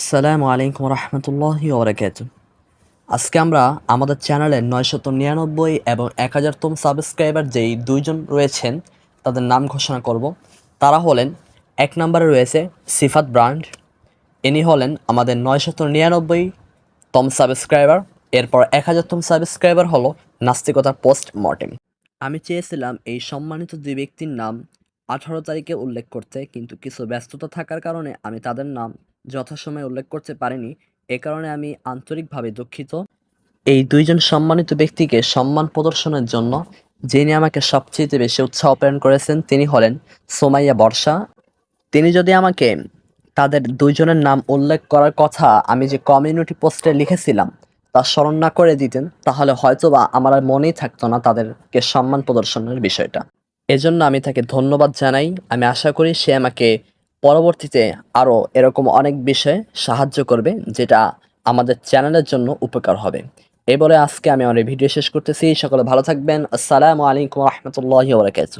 আসসালামু আলাইকুম রহমতুল্লাহি ওবরাকাত আজকে আমরা আমাদের চ্যানেলের নয়শত নিরানব্বই এবং এক হাজারতম সাবস্ক্রাইবার যেই দুইজন রয়েছেন, তাদের নাম ঘোষণা করব। তারা হলেন, এক নম্বরে রয়েছে সিফাত ব্রান্ড, ইনি হলেন আমাদের নয়শত নিরানব্বই তম সাবস্ক্রাইবার, এরপর এক হাজারতম সাবস্ক্রাইবার হলো নাস্তিকতার পোস্ট মর্টেম আমি চেয়েছিলাম এই সম্মানিত দুই ব্যক্তির নাম আঠারো তারিখে উল্লেখ করতে, কিন্তু কিছু ব্যস্ততা থাকার কারণে আমি তাদের নাম যথাসময়ে উল্লেখ করতে পারিনি, এ কারণে আমি আন্তরিকভাবে দুঃখিত। এই দুইজন সম্মানিত ব্যক্তিকে সম্মান প্রদর্শনের জন্য যিনি আমাকে সবচেয়ে বেশি উৎসাহ প্রেরণ করেছেন, তিনি হলেন সোমাইয়া বর্ষা। তিনি যদি আমাকে তাদের দুইজনের নাম উল্লেখ করার কথা আমি যে কমিউনিটি পোস্টে লিখেছিলাম, তা স্মরণ না করে দিতেন, তাহলে হয়তোবা আমার আর মনেই থাকতো না তাদেরকে সম্মান প্রদর্শনের বিষয়টা। এজন্য আমি তাকে ধন্যবাদ জানাই। আমি আশা করি সে আমাকে পরবর্তীতে আরও এরকম অনেক বিষয়ে সাহায্য করবে যেটা আমাদের চ্যানেলের জন্য উপকার হবে। এবারে আজকে আমি আমার ভিডিও শেষ করতেছি। সকলে ভালো থাকবেন। আসসালামু আলাইকুম রহমতুল্লাহ বরকাত